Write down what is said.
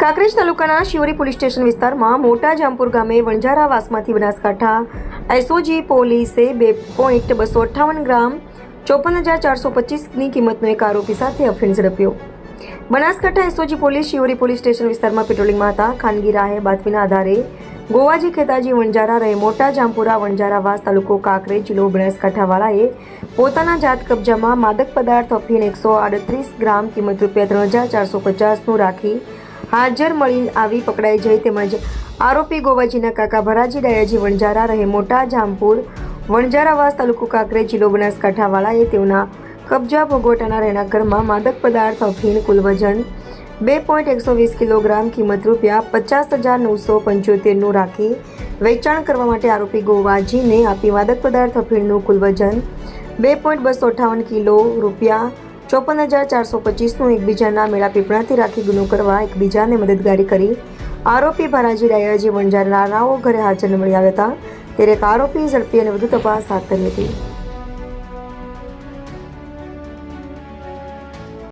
કાંકરેજ તાલુકાના Shivri police station વિસ્તારમાં મોટા જામપુર ગામે વણઝારા વાસમાંથી બનાસકાંઠા એસઓજી પોલીસે બે પોઈન્ટ બસો અઠ્ઠાવન ગ્રામ ચોપન હજાર ચારસો પચીસની કિંમતનો એક આરોપી સાથે અફીણ ઝડપ્યો. Banaskantha SOG police Shivri police station વિસ્તારમાં પેટ્રોલિંગમાં હતા. ખાનગી રાહે બાતમીના આધારે ગોવાજી ખેતાજી વણજારા રહે મોટા જામપુરા વણજારા વાસ તાલુકો કાંકરેજ જિલ્લો બનાસકાંઠાવાળાએ પોતાના જાત કબજામાં માદક પદાર્થ અફીણ એકસો આડત્રીસ ગ્રામ કિંમત રૂપિયા ત્રણ હજાર ચારસો પચાસનું રાખી હાજર મળી આવી પકડાઈ જઈ તેમજ આરોપી ગોવાજીના કાકા ભરાજી ડાયાજી વણજારા રહે મોટા જામપુર વણજારાવાસ તાલુકો કાંકરે જિલ્લો બનાસકાંઠાવાળાએ તેઓના કબજા ભોગવટાના રહેણા ઘરમાં માદક પદાર્થ અફીણ કુલ વજન બે પોઈન્ટ એકસો વીસ કિલોગ્રામ કિંમત રૂપિયા પચાસ હજાર નવસો પંચોતેરનું રાખી વેચાણ કરવા માટે આરોપી ગોવાજીને આપી માદક પદાર્થ અફીણનું કુલ વજન બે પોઈન્ટ બસો અઠ્ઠાવન કિલો રૂપિયા ચોપન હજાર ચારસો પચીસનું એકબીજાના મેળા પીપળાથી રાખી ગુનો કરવા એકબીજાને મદદગારી કરી. આરોપી ભારાજી ડાયાજી વણજારાઓ ઘરે હાજર મળી આવ્યા હતા. ત્યારે એક આરોપી ઝડપી અને વધુ તપાસ હાથ ધરી હતી.